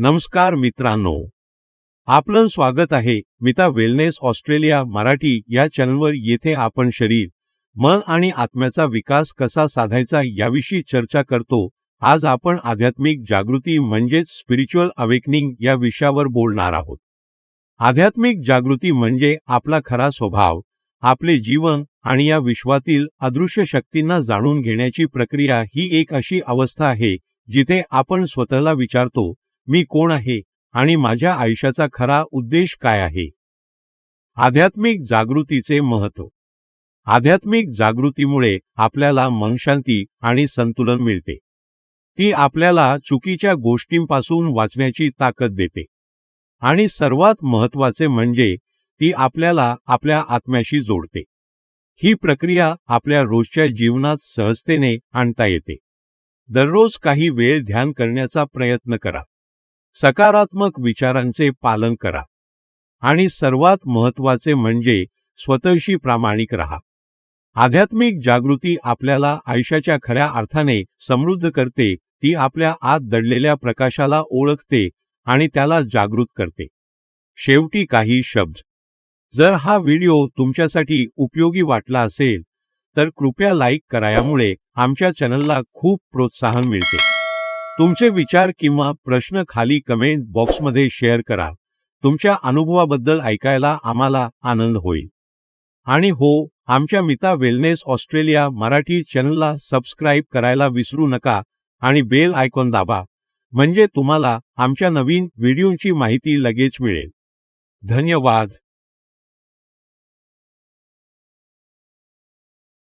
नमस्कार मित्रांनो. आपलं स्वागत आहे मिता वेलनेस ऑस्ट्रेलिया मराठी या चॅनलवर. येथे आपण शरीर मन आणि आत्म्याचा विकास कसा साधायचा याविषयी चर्चा करतो. आज आपण आध्यात्मिक जागृती म्हणजेच स्पिरिच्युअल अवेकनिंग या विषयावर बोलणार आहोत. आध्यात्मिक जागृती म्हणजे आपला खरा स्वभाव आपले जीवन आणि या विश्वातील अदृश्य शक्तींना जाणून घेण्याची प्रक्रिया ही एक अशी अवस्था आहे जिथे आपण स्वतःला विचारतो मी कोण आहे आणि माझ्या आयुष्याचा खरा उद्देश काय आहे? आध्यात्मिक जागृतीचे महत्त्व आध्यात्मिक जागृतीमुळे आपल्याला मनशांती आणि संतुलन मिळते. ती आपल्याला चुकीच्या गोष्टींपासून वाचण्याची ताकद देते. आणि सर्वात महत्त्वाचे म्हणजे ती आपल्याला आपल्या आत्म्याशी जोडते. ही प्रक्रिया आपल्या रोजच्या जीवनात सहजतेने आणता येते. दररोज काही वेळ ध्यान करण्याचा प्रयत्न करा. सकारात्मक विचारांचे पालन करा. आणि सर्वात महत्त्वाचे म्हणजे स्वतःशी प्रामाणिक रहा. आध्यात्मिक जागृती आपल्याला आयुष्याच्या खऱ्या अर्थाने समृद्ध करते ती आपल्या आत दडलेल्या प्रकाशाला ओळखते आणि त्याला जागृत करते. शेवटी काही शब्द. जर हा व्हिडिओ तुमच्यासाठी उपयोगी वाटला असेल तर कृपया लाईक करायामुळे आमच्या चॅनलला खूप प्रोत्साहन मिळते. तुमचे विचार किंवा प्रश्न खाली कमेंट बॉक्समध्ये शेअर करा. तुमच्या अनुभवाबद्दल ऐकायला आम्हाला आनंद होईल. आणि हो आमच्या मिता वेलनेस ऑस्ट्रेलिया मराठी चॅनलला सबस्क्राईब करायला विसरू नका आणि बेल आयकॉन दाबा. म्हणजे तुम्हाला आमच्या नवीन व्हिडिओची माहिती लगेच मिळेल. धन्यवाद.